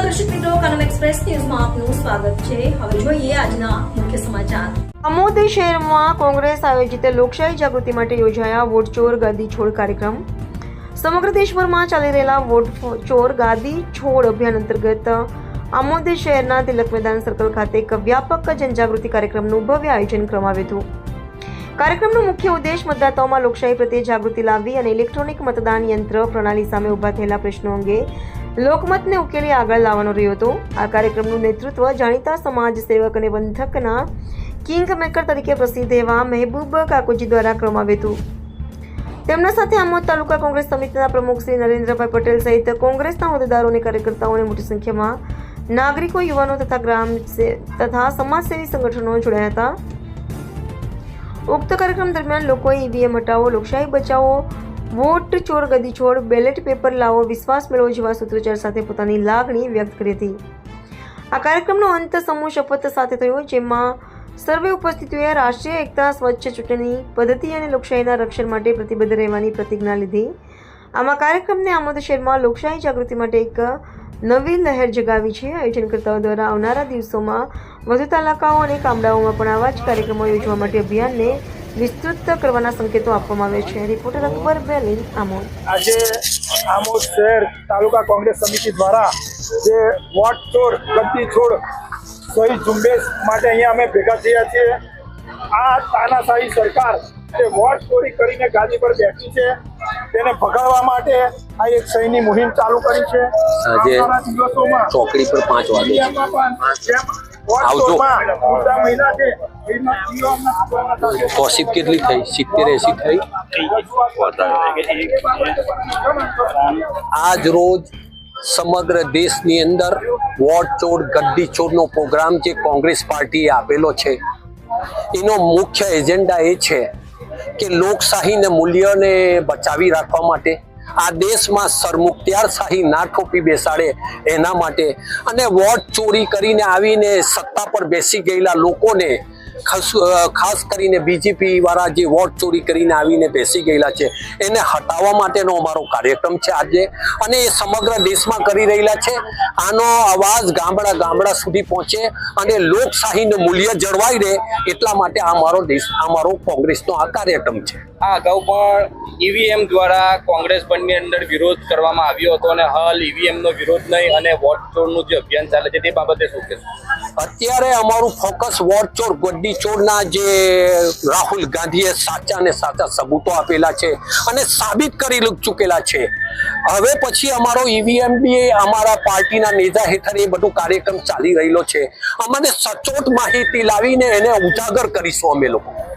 નમસ્કાર શહેરમાં કોંગ્રેસ આયોજિત લોકશાહી જાગૃતિ માટે યોજાયા વોટ ચોર ગાદી છોડ કાર્યક્રમ. સમગ્ર દેશભરમાં ચાલી રહેલા વોટ ચોર ગાદી છોડ અભિયાન અંતર્ગત આમોદ શહેરના તિલક મેદાન સર્કલ ખાતે એક વ્યાપક જનજાગૃતિ કાર્યક્રમનું ભવ્ય આયોજન કરવામાં આવ્યું હતું. કાર્યક્રમનો મુખ્ય ઉદ્દેશ મતદાતાઓમાં લોકશાહી પ્રત્યે જાગૃતિ લાવવી અને ઇલેક્ટ્રોનિક મતદાન યંત્ર પ્રણાલી સામે ઊભા થયેલા પ્રશ્નો અંગે લોકમતને ઉકેલી આગળ લાવવાનો રહ્યો હતો. આ કાર્યક્રમનું નેતૃત્વ જાણીતા સમાજ સેવક અને બંધકના કિંગ મેકર તરીકે પ્રસિદ્ધ એવા મહેબૂબ કાકોજી દ્વારા કરવામાં આવ્યું હતું. તેમના સાથે આમોદ તાલુકા કોંગ્રેસ સમિતિના પ્રમુખ શ્રી નરેન્દ્રભાઈ પટેલ સહિત કોંગ્રેસના હોદ્દેદારો અને કાર્યકર્તાઓને મોટી સંખ્યામાં નાગરિકો, યુવાનો તથા ગ્રામ તથા સમાજસેવી સંગઠનો જોડાયા હતા. ઉક્ત કાર્યક્રમ દરમિયાન લોકોએ ઈવીએમ હટાવો, લોકશાહી બચાવો વોટ ચોર, ગદી છોડ બેલેટ પેપર લાવો, વિશ્વાસ મેળવો જેવા સૂત્રોચ્ચાર સાથે પોતાની લાગણી વ્યક્ત કરી હતી. આ કાર્યક્રમનો અંત સમૂહ શપથ સાથે થયો, જેમાં સર્વે ઉપસ્થિતોએ રાષ્ટ્રીય એકતા, સ્વચ્છ ચૂંટણી પદ્ધતિ અને લોકશાહીના રક્ષણ માટે પ્રતિબદ્ધ રહેવાની પ્રતિજ્ઞા લીધી. આમાં કાર્યક્રમને આમોદ શહેરમાં લોકશાહી જાગૃતિ માટે એક નવી લહેર જગાવી છે. આયોજનકર્તાઓ દ્વારા આવનારા દિવસોમાં વધુ તાલુકાઓ અને ગામડાઓમાં પણ આવા જ કાર્યક્રમો યોજવા માટે અભિયાનને વિસ્તૃત કરવાના સંકેતો આપવામાં આવ્યા છે. રિપોર્ટર અકબર બેલિન આમોદ. આજે આમોદ શહેર તાલુકા કોંગ્રેસ સમિતિ દ્વારા જે વોટ છોડ ગતિ છોડ સહી ઝુંબેશ માટે અહીંયા અમે ભેગા થયા છીએ. આ તાનાશાહી સરકાર જે વોટ ચોરી કરીને ગાદી પર બેઠી છે તેને ભગાડવા માટે આ એક સહીની મુહિમ ચાલુ કરી છે. આજે દિવસોમાં ચોકડી પર પાંચ વાગે આવજો. કોશિપ કેટલી થઈ? સિત્તેર એસી થઈ? આજ રોજ સમગ્ર દેશની અંદર વોટ ચોર ગદ્દી ચોરનો પ્રોગ્રામ જે કોંગ્રેસ પાર્ટીએ આપેલો છે એનો મુખ્ય એજન્ડા એ છે કે લોકશાહીને મૂલ્યને બચાવી રાખવા માટે આ દેશમાં સરમુખત્યારશાહી ના ઠોપી બેસાડે એના માટે. અને વોટ ચોરી કરીને આવીને સત્તા પર બેસી ગયેલા લોકોને ખાસ કરીને બીજેપી વાળા જે વોટ ચોરી કરીને આવીને બેસી ગયેલા છે, એને હટાવવા માટેનો અમારો કાર્યક્રમ છે આજે. અને એ સમગ્ર દેશમાં કરી રહેલા છે. આનો અવાજ ગામડા ગામડા સુધી પહોંચે અને લોકશાહીનું મૂલ્ય જળવાઈ રહે એટલા માટે આ મારો દેશ અમારો કોંગ્રેસનો આ કાર્યક્રમ છે. આ અગાઉ પણ ઈવીએમ દ્વારા કોંગ્રેસ બંધની અંદર વિરોધ કરવામાં આવ્યો હતો અને હાલ ઈવીએમનો વિરોધ નહીં અને વોટ ચોરનું જે અભિયાન ચાલે છે તે બાબતે શું કહેશો? અત્યારે અમારું ફોકસ વોટ ચોર જે રાહુલ ગાંધીએ સાચા ને સાચા સબૂતો આપેલા છે અને સાબિત કરી ચૂકેલા છે. હવે પછી અમારો ઈવીએમ બી, અમારા પાર્ટીના નેતા હેઠળ એ બધું કાર્યક્રમ ચાલી રહેલો છે. અમને સચોટ માહિતી લાવીને એને ઉજાગર કરીશું અમે લોકો.